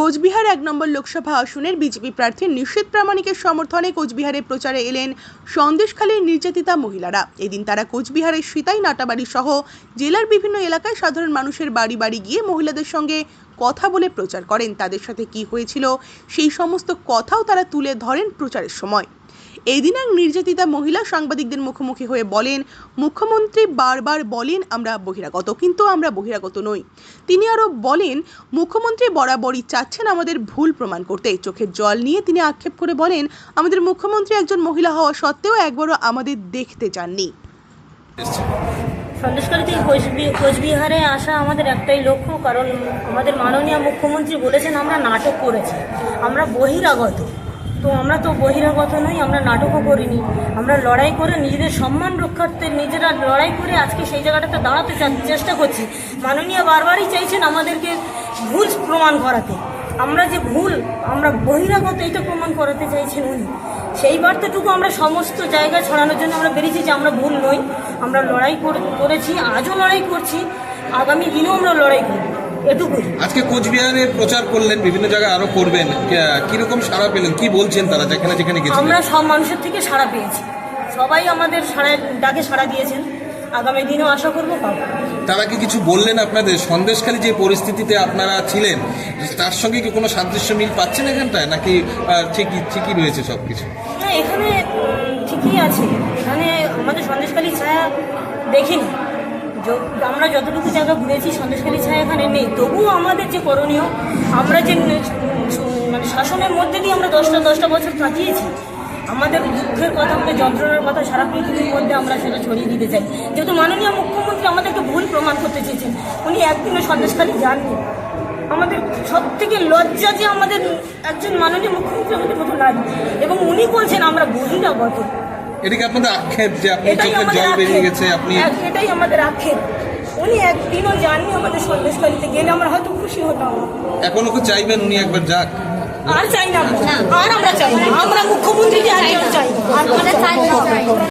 কোচবিহার এক নম্বর লোকসভা আসনের বিজেপি প্রার্থী নিশ্চিত প্রামাণিকের সমর্থনে কোচবিহারে প্রচারে এলেন সন্দেশখালীর নির্যাতিতা মহিলারা। এদিন তারা কোচবিহারের সীতাই নাটাবাড়ি সহ জেলার বিভিন্ন এলাকায় সাধারণ মানুষের বাড়ি বাড়ি গিয়ে মহিলাদের সঙ্গে কথা বলে প্রচার করেন। তাদের সাথে কি হয়েছিল সেই সমস্ত কথাও তারা তুলে ধরেন প্রচারের সময়। এই দিন এক নির্যাতিতা মহিলা সাংবাদিকদের মুখোমুখি হয়ে বলেন, মুখ্যমন্ত্রী বারবার বলেন আমরা বহিরাগত, কিন্তু আমরা বহিরাগত নই। তিনি আরও বলেন, মুখ্যমন্ত্রী বরাবরই চাচ্ছেন আমাদের ভুল প্রমাণ করতে। চোখের জল নিয়ে তিনি আক্ষেপ করে বলেন, আমাদের মুখ্যমন্ত্রী একজন মহিলা হওয়া সত্ত্বেও একবারও আমাদের দেখতে চাননি। সন্দেশকালী থেকে কোচবি- কোচবিহারে আসা আমাদের একটাই লক্ষ্য, কারণ আমাদের মাননীয় মুখ্যমন্ত্রী বলেছেন, আমরা নাটক করেছি, আমরা বহিরাগত। তো আমরা তো বহিরাগত নই, আমরা নাটকও করিনি। আমরা লড়াই করে নিজেদের সম্মান রক্ষার্থে নিজেরা লড়াই করে আজকে সেই জায়গাটাতে দাঁড়াতে চেষ্টা করছি। মাননীয় বারবারই চাইছেন আমাদেরকে ভুল প্রমাণ করাতে। আমরা যে ভুল, আমরা বহিরাগত এটা প্রমাণ করাতে চাইছেন উনি। সেই বার্তাটুকু আমরা সমস্ত জায়গায় ছড়ানোর জন্য আমরা বেরিয়েছি যে আমরা ভুল নই। আমরা লড়াই করে- করেছি, আজও লড়াই করছি। আগামী দিনেও আমরা লড়াই করব। এটুকুই। আজকে কোচবিহারে প্রচার করলেন বিভিন্ন জায়গায় আরও করবেন। কীরকম সাড়া পেলেন? কি বলছেন তারা যেখানে যেখানে গেছেন আমরা সব মানুষের থেকে সাড়া পেয়েছি। সবাই আমাদের সাড়া ডাকে সাড়া দিয়েছেন। আগামী দিনেও আশা করব পাবো। তারা কি কিছু বললেন আপনাদের? সন্দেশখালী যে পরিস্থিতিতে আপনারা ছিলেন তার সঙ্গে কি কোনো সাদৃশ্য মিল পাচ্ছেন এখানটায়? নাকি ঠিকই ঠিকই রয়েছে সবকিছু? না এখানে ঠিকই আছে। এখানে আমাদের সন্দেশখালী ছায়া দেখিনি। আমরা যতটুকু জায়গা ঘুরেছি সন্দেশখালী ছায়া এখানে নেই। তবুও আমাদের যে করণীয়, আমরা যে মানে শাসনের মধ্যে দিয়ে আমরা দশটা দশটা বছর কাটিয়েছি, আমাদের দুঃখের কথা, আমাদের যন্ত্রণার কথা সারা পৃথিবীর মধ্যে আমরা সেটা ছড়িয়ে দিতে চাই। যেহেতু মাননীয় মুখ্যমন্ত্রী আমাদেরকে ভুল প্রমাণ করতে চেয়েছেন, উনি একদিনও সন্দেশখালী যাননি। আমাদের সব থেকে লজ্জা যে আমাদের একজন মাননীয় মুখ্যমন্ত্রী আমাদের মতো নারী এবং উনি বলছেন, আমরা বহিরাগত এদিকে আপনাদের আক্ষেপ যে আপনি এটাই চোখের জল বেরিয়ে গেছে আপনি এক- এটাই আমাদের আক্ষেপ। উনি একদিনও জাননি আমাদের সন্দেশকারীতে গেলে আমরা হয়তো খুশি হতাম। এখনও কি চাইবেন উনি একবার যাক। আর চাই না আর আমরা চাই না। আমরা মুখ্যমন্ত্রীকে আর চাই আর মানে চাই না।